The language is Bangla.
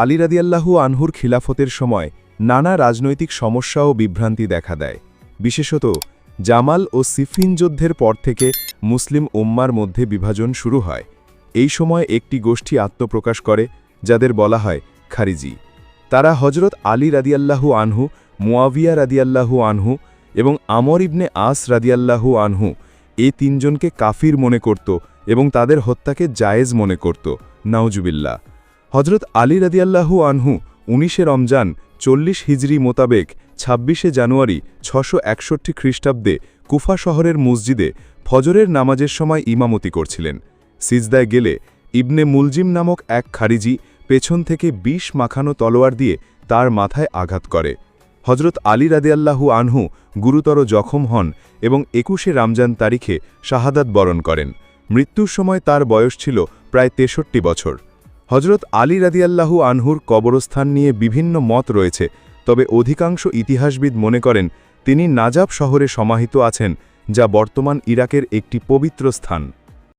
আলী রাদিয়াল্লাহু আনহুর খিলাফতের সময় নানা রাজনৈতিক সমস্যা ও বিভ্রান্তি দেখা দেয়। বিশেষত, জামাল ও সিফিন যুদ্ধের পর থেকে মুসলিম উম্মার মধ্যে বিভাজন শুরু হয়। এই সময় একটি গোষ্ঠী আত্মপ্রকাশ করে, যাদের বলা হয় খারিজি। তারা হজরত আলী রাদিয়াল্লাহু আনহু, মুয়াবিয়া রাদিয়াল্লাহু আনহু এবং আমর ইবনে আস রাদিয়াল্লাহু আনহু এই তিনজনকে কাফির মনে করত এবং তাদের হত্যাকে জায়েজ মনে করত। নাউজুবিল্লা হজরত আলী রাদিয়াল্লাহু আনহু উনিশে রমজান চল্লিশ হিজরি মোতাবেক ছাব্বিশে জানুয়ারি ছশো একষট্টি খ্রিস্টাব্দে কুফা শহরের মসজিদে ফজরের নামাজের সময় ইমামতি করছিলেন। সিজদায় গেলে ইবনে মুলজিম নামক এক খারিজি পেছন থেকে বিষ মাখানো তলোয়ার দিয়ে তার মাথায় আঘাত করে। হজরত আলী রাদিয়াল্লাহু আনহু গুরুতর জখম হন এবং একুশে রমজান তারিখে শাহাদাত বরণ করেন। মৃত্যুর সময় তার বয়স ছিল প্রায় তেষট্টি বছর। হজরত আলী রাদিয়াল্লাহু আনহুর কবরস্থান নিয়ে বিভিন্ন মত রয়েছে, তবে অধিকাংশ ইতিহাসবিদ মনে করেন তিনি নাজাব শহরে সমাহিত আছেন, যা বর্তমান ইরাকের একটি পবিত্র স্থান।